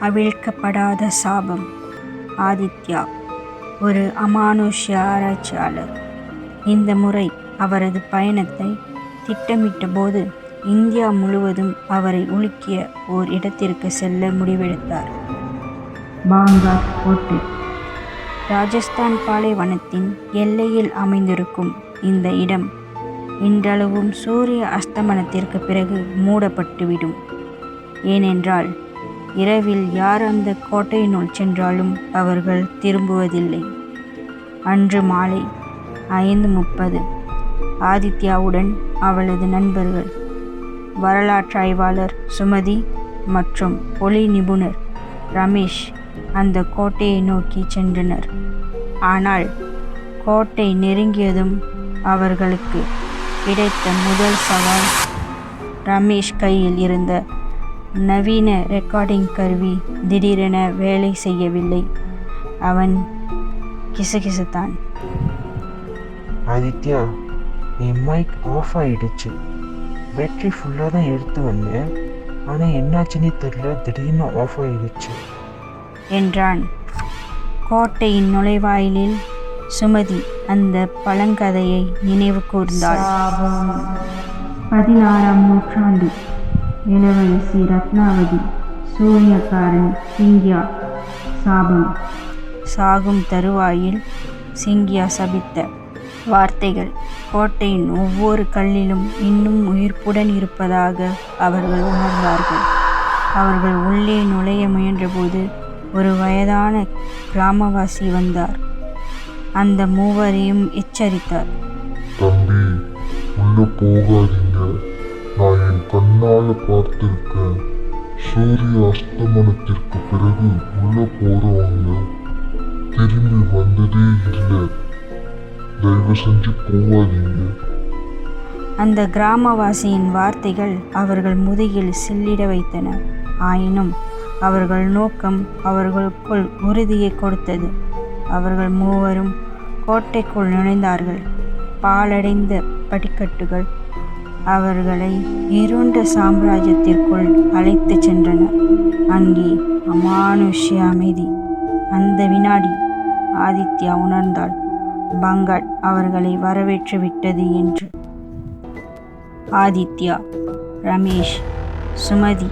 அவிழ்க்கப்படாத சாபம். ஆதித்யா ஒரு அமானுஷ்ய ஆராய்ச்சியாளர். இந்த முறை அவரது பயணத்தை திட்டமிட்டபோது இந்தியா முழுவதும் அவரை உலுக்கிய ஓர் இடத்திற்கு செல்ல முடிவெடுத்தார். பாங்கார் கோட்டை. ராஜஸ்தான் பாலைவனத்தின் எல்லையில் அமைந்திருக்கும் இந்த இடம் இன்றளவும் சூரிய அஸ்தமனத்திற்கு பிறகு மூடப்பட்டுவிடும். ஏனென்றால் இரவில் யார் அந்த கோட்டையினுள் சென்றாலும் அவர்கள் திரும்புவதில்லை. அன்று மாலை ஐந்து முப்பது. ஆதித்யாவுடன் அவளது நண்பர்கள் வரலாற்றாய்வாளர் சுமதி மற்றும் ஒளி நிபுணர் ரமேஷ் அந்த கோட்டையை நோக்கி சென்றனர். ஆனால் கோட்டை நெருங்கியதும் அவர்களுக்கு கிடைத்த முதல் சவால் ரமேஷ் கையில் இருந்த நவீன ரெக்கார்டிங் கருவி திடீரென வேலை செய்யவில்லை. அவன் கிசுகிசுத்தான். ஆதித்யா என் மைக் ஆஃப் ஆயிடுச்சு. பேட்டரி ஃபுல்லாக தான் எடுத்து வந்தேன். ஆனால் என்னாச்சுன்னே தெரியல. திடீர்னு ஆஃப் ஆயிடுச்சு. என்றான். கோட்டையின் நுழைவாயிலில் சுமதி அந்த பழங்கதையை நினைவு கூர்ந்தாள். பதினாறாம் நூற்றாண்டு. இளவரசி ரத்னாவதி சூரியக்காரன் சிங்கியா சாபம் சாகும் தருவாயில் சிங்கியா சபித்த வார்த்தைகள் கோட்டையின் ஒவ்வொரு கல்லிலும் இன்னும் உயிர்ப்புடன் இருப்பதாக அவர்கள் உணர்ந்தார்கள் அவர்கள் உள்ளே நுழைய முயன்றபோது ஒரு வயதான கிராமவாசி வந்தார். அந்த மூவரையும் எச்சரித்தார். தம்பி உள்ள போகாதீங்க. நான் என் கண்ணால பார்த்திருக்க. சூரிய அஸ்தமனத்திற்கு பிறகு உள்ள போறவங்க திரும்பி வந்ததே இல்லை. தயவு செஞ்சு போவாதீங்க. அந்த கிராமவாசியின் வார்த்தைகள் அவர்கள் முதுகில் சில்லிட வைத்தன. ஆயினும் அவர்கள் நோக்கம் அவர்களுக்குள் உறுதியை கொடுத்தது. அவர்கள் மூவரும் கோட்டைக்குள் நுழைந்தார்கள். பாலடைந்த படிக்கட்டுகள் அவர்களை இருண்ட சாம்ராஜ்யத்திற்குள் அழைத்துச் சென்றனர். அங்கே அமானுஷ்ய அமைதி. அந்த வினாடி ஆதித்யா உணர்ந்தாள். பங்கட் அவர்களை வரவேற்று விட்டது என்று. ஆதித்யா ரமேஷ் சுமதி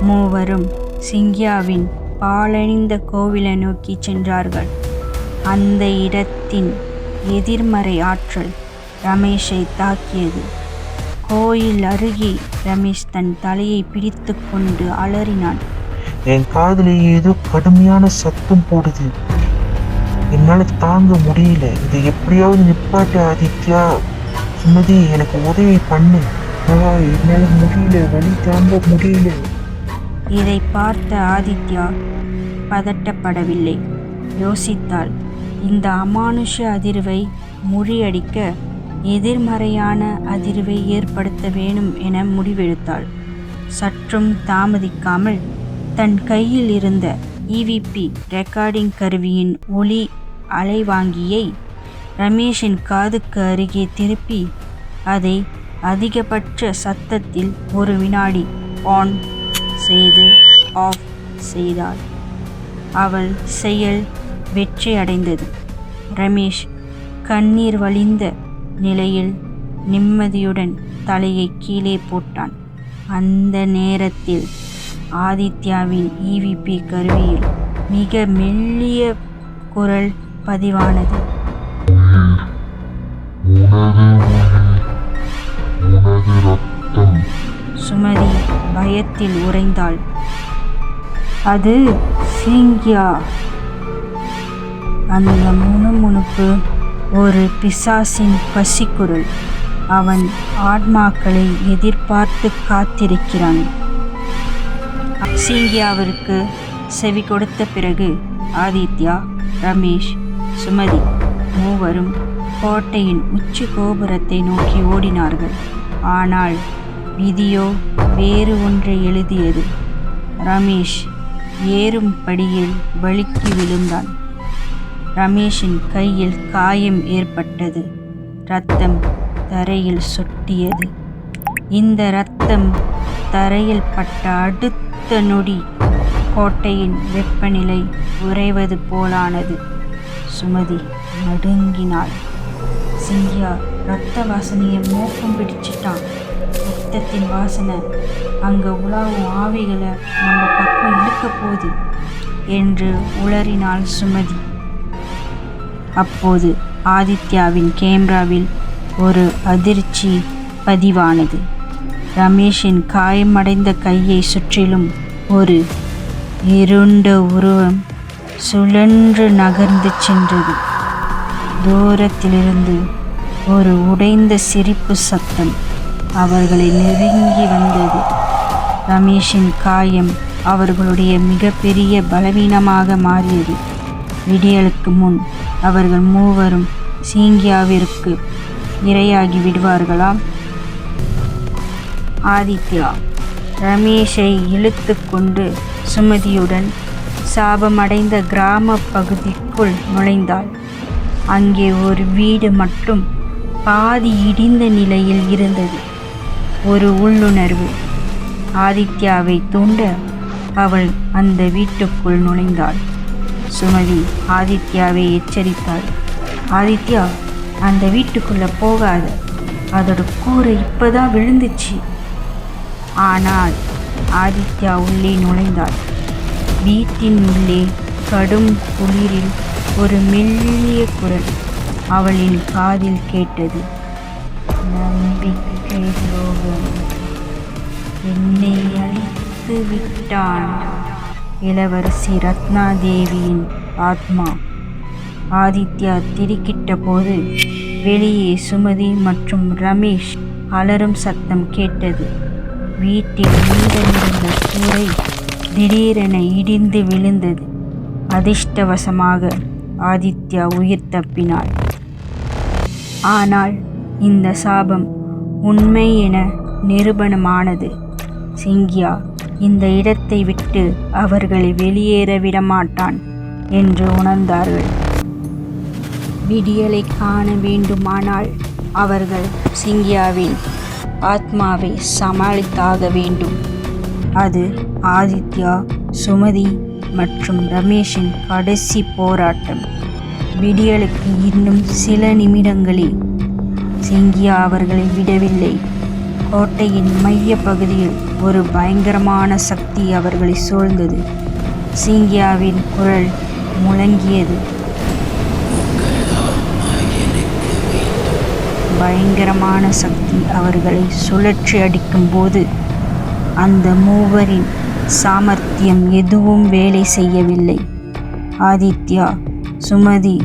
மூவரும் சிங்கியாவின் பாலணிந்த கோவிலை நோக்கி சென்றார்கள். அந்த இடத்தின் எதிர்மறை ஆற்றல் ரமேஷை தாக்கியது. கோயில் அருகே ரமேஷ் தன் தலையை பிடித்து கொண்டு அலறினான். என் காதில் ஏதோ கடுமையான சத்தம் போடுது. என்னால் தாங்க முடியல. இதை எப்படியாவது நிப்பாட்டு ஆதித்யா. சுமதி எனக்கு உதவி பண்ணு. என்னால் முடியல. வலி தாங்க முடியல. இதை பார்த்த ஆதித்யா பதட்டப்படவில்லை. யோசித்தாள் இந்த அமானுஷ அதிர்வை முறியடிக்க எதிர்மறையான அதிர்வை ஏற்படுத்த வேணும் என முடிவெடுத்தாள். சற்றும் தாமதிக்காமல் தன் கையில் இருந்த இவிபி ரெக்கார்டிங் கருவியின் ஒளி அலைவாங்கியை ரமேஷின் காதுக்கு அருகே திருப்பி அதை அதிகபட்ச சத்தத்தில் ஒரு வினாடி ஆன் செய்து ஆஃப் செய்தாள். அவள் செயல் வெற்றி அடைந்தது ரமேஷ் கண்ணீர் வழிந்த நிலையில் நிம்மதியுடன் தலையை கீழே போட்டான். அந்த நேரத்தில் ஆதித்யாவின் இவிபி கருவியில் மிக மெல்லிய குரல் பதிவானது. சுமதி பயத்தில் உறைந்தாள். அது சிங்கியா அந்த முணுமுணுப்பு ஒரு பிசாசின் பசிக்குரல் அவன் ஆத்மாக்களை எதிர்பார்த்து காத்திருக்கிறான். சிங்கியாவிற்கு செவி கொடுத்த பிறகு ஆதித்யா ரமேஷ் சுமதி மூவரும் கோட்டையின் உச்சி கோபுரத்தை நோக்கி ஓடினார்கள். ஆனால் விதியோ வேறு ஒன்றை எழுதியது. ரமேஷ் ஏறும் படியில் வழுக்கி விழுந்தான். ரமேஷின் கையில் காயம் ஏற்பட்டது. ரத்தம் தரையில் சொட்டியது. இந்த ரத்தம் தரையில் பட்ட அடுத்த நொடி கோட்டையின் வெப்பநிலை உறைவது போலானது. சுமதி நடுங்கினாள். சிங்கியா ரத்த வாசனையை மோப்பம் பிடிச்சிட்டான். ரத்தத்தின் வாசனை அங்கே உலாவும் ஆவிகளை நம்ம பக்கம் இழுக்க போகுது என்று உளறினாள் சுமதி. அப்போது ஆதித்யாவின் கேமராவில் ஒரு அதிர்ச்சி பதிவானது. ரமேஷின் காயமடைந்த கையை சுற்றிலும் ஒரு இருண்ட உருவம் சுழன்று நகர்ந்து சென்றது. தூரத்திலிருந்து ஒரு உடைந்த சிரிப்பு சத்தம் அவர்களை நெருங்கி வந்தது. ரமேஷின் காயம் அவர்களுடைய மிகப்பெரிய பலவீனமாக மாறியது. விடியலுக்கு முன் அவர்கள் மூவரும் சீங்கியாவிற்கு இரையாகி விடுவார்களாம் ஆதித்யா ரமேஷை இழுத்து கொண்டு சுமதியுடன் சாபமடைந்த கிராம பகுதிக்குள் நுழைந்தாள். அங்கே ஒரு வீடு மட்டும் பாதி இடிந்த நிலையில் இருந்தது. ஒரு உள்ளுணர்வு. ஆதித்யாவை தூண்ட அவள் அந்த வீட்டுக்குள் நுழைந்தாள். சுமதி ஆதித்யாவை எச்சரித்தாள். ஆதித்யா அந்த வீட்டுக்குள்ளே போகாத. அதோட கூரை இப்பதான் விழுந்துச்சு. ஆனால் ஆதித்யா உள்ளே நுழைந்தாள். வீட்டின் உள்ளே கடும் குளிரில் ஒரு மெல்லிய குரல் அவளின் காதில் கேட்டது. நம்பிக்கை துரோகம். என்னை அழித்து விட்டான். இளவரசி ரத்னாதேவியின் ஆத்மா. ஆதித்யா திடுக்கிட்ட போது வெளியே சுமதி மற்றும் ரமேஷ் அலறும் சத்தம் கேட்டது. வீட்டில் மீதமிருந்த கூரை திடீரென இடிந்து விழுந்தது. அதிர்ஷ்டவசமாக ஆதித்யா உயிர் தப்பினாள். ஆனால் இந்த சாபம் உண்மை என நிரூபணமானது. சிங்கியா இந்த இடத்தை விட்டு அவர்களை வெளியேற விடமாட்டான் என்று உணர்ந்தார்கள். விடியலை காண வேண்டுமானால் அவர்கள் சிங்கியாவின் ஆத்மாவை சமாளித்தாக வேண்டும். அது ஆதித்யா சுமதி மற்றும் ரமேஷின் கடைசி போராட்டம். விடியலுக்கு இன்னும் சில நிமிடங்களில் சிங்கியா அவர்களை விடவில்லை. கோட்டையின் மைய பகுதியில் ஒரு பயங்கரமான சக்தி அவர்களை சூழ்ந்தது. சிங்கியாவின் குரல் முழங்கியது. பயங்கரமான சக்தி அவர்களை சுழற்றி அடிக்கும்போது அந்த மூவரின் சாமர்த்தியம் எதுவும் வேலை செய்யவில்லை. ஆதித்யா சுமதி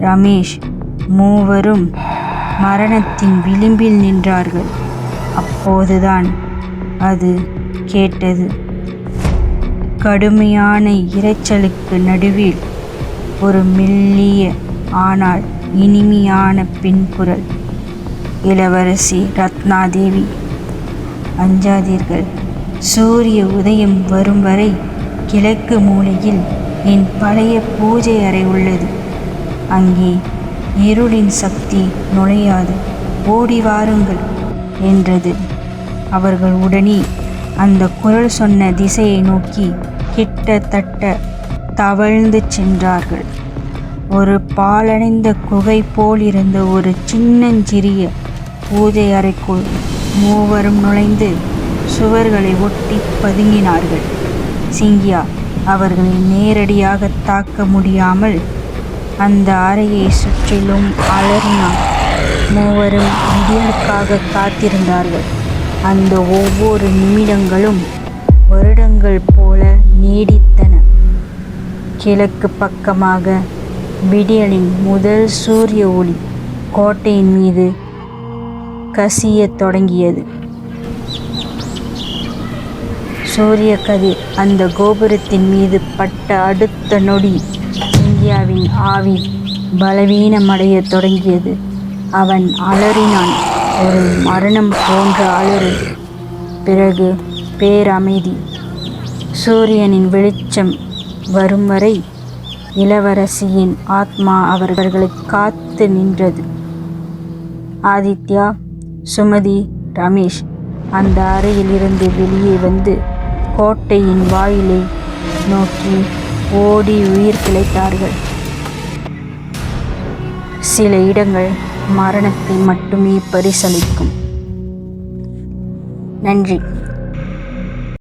ரமேஷ் மூவரும் மரணத்தின் விளிம்பில் நின்றார்கள். அப்போதுதான் அது கேட்டது. கடுமையான இரைச்சலுக்கு நடுவில் ஒரு மெல்லிய ஆனால் இனிமையான பின்புரல் குரல் இளவரசி ரத்னாதேவி அஞ்சாதீர்கள். சூரிய உதயம் வரும் வரை கிழக்கு மூலையில் என் பழைய பூஜை அறை உள்ளது. அங்கே இருளின் சக்தி நுழையாது. ஓடி வாருங்கள். என்றது. அவர்கள் உடனே அந்த குரல் சொன்ன திசையை நோக்கி கிட்டத்தட்ட தவழ்ந்து சென்றார்கள். ஒரு பாலடைந்த குகை போல் இருந்த ஒரு சின்னஞ்சிறிய பூஜை அறைக்குள் மூவரும் நுழைந்து சுவர்களை ஒட்டி பதுங்கினார்கள். சிங்கியா அவர்களை நேரடியாக தாக்க முடியாமல் அந்த அறையை சுற்றிலும் அலறினார் மூவரும் விடியலுக்காக காத்திருந்தார்கள். அந்த ஒவ்வொரு நிமிடங்களும் வருடங்கள் போல நீடித்தன. கிழக்கு பக்கமாக விடியலின் முதல் சூரிய ஒளி கோட்டையின் மீது கசியத் தொடங்கியது. சூரிய கதிர் அந்த கோபுரத்தின் மீது பட்ட அடுத்த நொடி இந்தியாவின் ஆவி பலவீனமடையத் தொடங்கியது. அவன் அலறினான். ஒரு மரணம் போன்ற அலறு. பிறகு பேரமைதி. சூரியனின் வெளிச்சம் வரும் வரை இளவரசியின் ஆத்மா அவர்களை காத்து நின்றது. ஆதித்யா சுமதி ரமேஷ் அந்த அறையிலிருந்து வெளியே வந்து கோட்டையின் வாயிலை நோக்கி ஓடி உயிர் பிழைத்தார்கள். சில இடங்கள் மரணத்தை மட்டுமே பரிசளிக்கும். நன்றி.